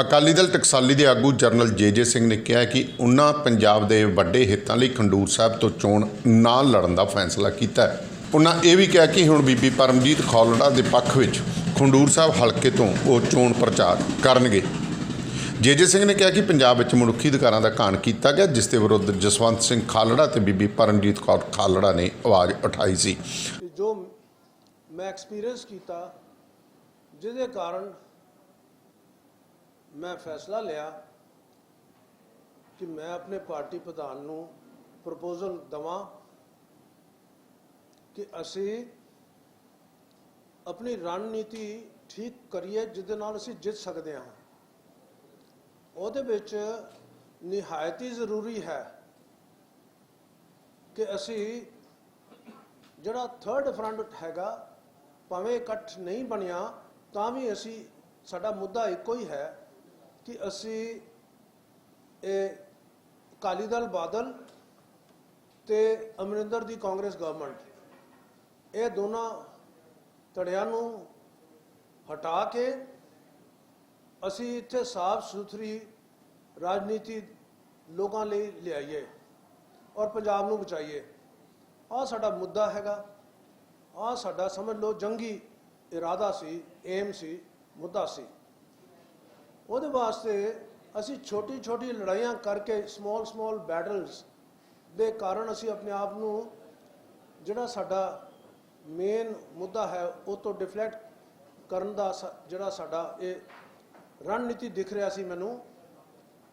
ਅਕਾਲੀ ਦਲ ਟਕਸਾਲੀ ਦੇ ਆਗੂ general JJ Singh ਨੇ ਕਿਹਾ ਕਿ ਉਹਨਾਂ ਪੰਜਾਬ ਦੇ ਵੱਡੇ ਹਿੱਤਾਂ ਲਈ ਖੰਡੂਰ ਸਾਹਿਬ ਤੋਂ ਚੋਣ ਨਾ ਲੜਨ ਦਾ ਫੈਸਲਾ ਕੀਤਾ ਹੈ। ਉਹਨਾਂ ਇਹ ਵੀ ਕਿਹਾ ਕਿ ਹੁਣ ਬੀਬੀ ਪਰਮਜੀਤ ਖੌਲੜਾ ਦੇ ਪੱਖ ਵਿੱਚ ਖੰਡੂਰ ਸਾਹਿਬ ਹਲਕੇ ਤੋਂ ਉਹ ਚੋਣ ਪ੍ਰਚਾਰ ਕਰਨਗੇ। ਜੇਜੇ ਸਿੰਘ ਨੇ ਕਿਹਾ ਕਿ ਪੰਜਾਬ ਵਿੱਚ ਮਨੁੱਖੀ ਅਧਿਕਾਰਾਂ ਦਾ ਘਾਣ ਕੀਤਾ ਗਿਆ, ਜਿਸ ਦੇ ਵਿਰੁੱਧ ਜਸਵੰਤ ਸਿੰਘ ਖਾਲੜਾ ਤੇ ਬੀਬੀ ਪਰਮਜੀਤ ਕੌਰ ਖਾਲੜਾ ਨੇ ਆਵਾਜ਼ ਉਠਾਈ ਸੀ। ਜੋ ਮੈਂ ਐਕਸਪੀਰੀਅੰਸ ਕੀਤਾ, ਜਿਹਦੇ ਕਾਰਨ ਮੈਂ ਫੈਸਲਾ ਲਿਆ ਕਿ ਮੈਂ ਆਪਣੇ ਪਾਰਟੀ ਪ੍ਰਧਾਨ ਨੂੰ ਪ੍ਰਪੋਜ਼ਲ ਦਵਾਂ ਕਿ ਅਸੀਂ ਆਪਣੀ ਰਣਨੀਤੀ ਠੀਕ ਕਰੀਏ, ਜਿਹਦੇ ਨਾਲ ਅਸੀਂ ਜਿੱਤ ਸਕਦੇ ਹਾਂ। ਉਹਦੇ ਵਿੱਚ ਨਿਹਾਇਤ ਹੀ ਜ਼ਰੂਰੀ ਹੈ ਕਿ ਅਸੀਂ ਜਿਹੜਾ ਥਰਡ ਫਰੰਟ ਹੈਗਾ, ਭਾਵੇਂ ਇਕੱਠ ਨਹੀਂ ਬਣਿਆ, ਤਾਂ ਵੀ ਅਸੀਂ ਸਾਡਾ ਮੁੱਦਾ ਇੱਕੋ ਹੀ ਹੈ ਕਿ ਅਸੀਂ ਇਹ ਅਕਾਲੀ ਦਲ, ਬਾਦਲ ਤੇ ਅਮਰਿੰਦਰ ਦੀ ਕਾਂਗਰਸ ਗਵਰਨਮੈਂਟ ਇਹ ਦੋਨਾਂ ਧੜਿਆਂ ਨੂੰ ਹਟਾ ਕੇ ਅਸੀਂ ਇੱਥੇ ਸਾਫ਼ ਸੁਥਰੀ ਰਾਜਨੀਤੀ ਲੋਕਾਂ ਲਈ ਲਿਆਈਏ ਔਰ ਪੰਜਾਬ ਨੂੰ ਬਚਾਈਏ। ਆਹ ਸਾਡਾ ਮੁੱਦਾ ਹੈਗਾ। ਆਹ ਸਾਡਾ ਸਮਝ ਲਓ ਜੰਗੀ ਇਰਾਦਾ ਸੀ ਏਮ ਸੀ, ਮੁੱਦਾ ਸੀ। ਉਹਦੇ ਵਾਸਤੇ ਅਸੀਂ ਛੋਟੀ ਛੋਟੀ ਲੜਾਈਆਂ ਕਰਕੇ ਸਮਾਲ ਸਮਾਲ ਬੈਟਲਸ ਦੇ ਕਾਰਨ ਅਸੀਂ ਆਪਣੇ ਆਪ ਨੂੰ ਜਿਹੜਾ ਸਾਡਾ ਮੇਨ ਮੁੱਦਾ ਹੈ, ਉਹ ਤੋਂ ਡਿਫਲੈਕਟ ਕਰਨ ਦਾ ਸ- ਜਿਹੜਾ ਸਾਡਾ ਇਹ ਰਣਨੀਤੀ ਦਿਖ ਰਿਹਾ ਸੀ ਮੈਨੂੰ,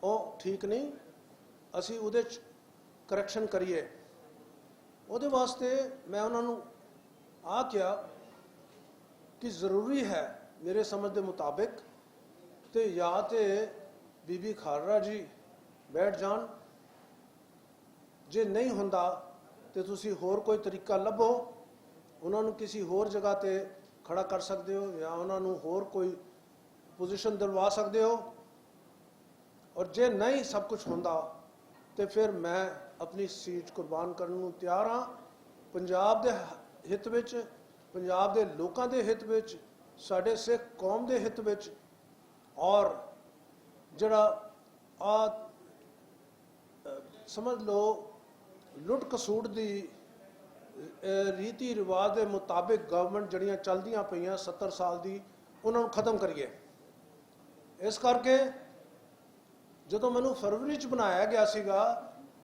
ਉਹ ਠੀਕ ਨਹੀਂ। ਅਸੀਂ ਉਹਦੇ ਚ ਕਰੈਕਸ਼ਨ ਕਰੀਏ। ਉਹਦੇ ਵਾਸਤੇ ਮੈਂ ਉਹਨਾਂ ਨੂੰ ਆ ਕਿਹਾ ਕਿ ਜ਼ਰੂਰੀ ਹੈ ਮੇਰੇ ਸਮਝ ਦੇ ਮੁਤਾਬਿਕ ਤੇ ਜਾਂ ਤੇ ਬੀਬੀ ਖਾਲੜਾ ਜੀ ਬੈਠ ਜਾਣ। ਜੇ ਨਹੀਂ ਹੁੰਦਾ ਤੇ ਤੁਸੀਂ ਹੋਰ ਕੋਈ ਤਰੀਕਾ ਲੱਭੋ। ਉਹਨਾਂ ਨੂੰ ਕਿਸੇ ਹੋਰ ਜਗ੍ਹਾ ਤੇ ਖੜਾ ਕਰ ਸਕਦੇ ਹੋ ਜਾਂ ਉਹਨਾਂ ਨੂੰ ਹੋਰ ਕੋਈ ਪੋਜੀਸ਼ਨ ਦਿਲਵਾ ਸਕਦੇ ਹੋ। ਔਰ ਜੇ ਨਹੀਂ ਸਭ ਕੁਝ ਹੁੰਦਾ ਤੇ ਫਿਰ ਮੈਂ ਆਪਣੀ ਸੀਟ ਕੁਰਬਾਨ ਕਰਨ ਨੂੰ ਤਿਆਰ ਹਾਂ। ਪੰਜਾਬ ਦੇ ਹਿੱਤ ਵਿੱਚ, ਪੰਜਾਬ ਦੇ ਲੋਕਾਂ ਦੇ ਹਿੱਤ ਵਿੱਚ, ਸਾਡੇ ਸਿੱਖ ਕੌਮ ਦੇ ਹਿੱਤ ਵਿੱਚ ਔਰ ਜਿਹੜਾ ਆ ਸਮਝ ਲਓ, ਲੁੱਟ ਕਸੂਟ ਦੀ ਰੀਤੀ ਰਿਵਾਜ ਦੇ ਮੁਤਾਬਿਕ ਗਵਰਨਮੈਂਟ ਜਿਹੜੀਆਂ ਚੱਲਦੀਆਂ ਪਈਆਂ 70 ਸਾਲ ਦੀ, ਉਹਨਾਂ ਨੂੰ ਖਤਮ ਕਰੀਏ। ਇਸ ਕਰਕੇ ਜਦੋਂ ਮੈਨੂੰ ਫਰਵਰੀ ਚ ਬਣਾਇਆ ਗਿਆ ਸੀਗਾ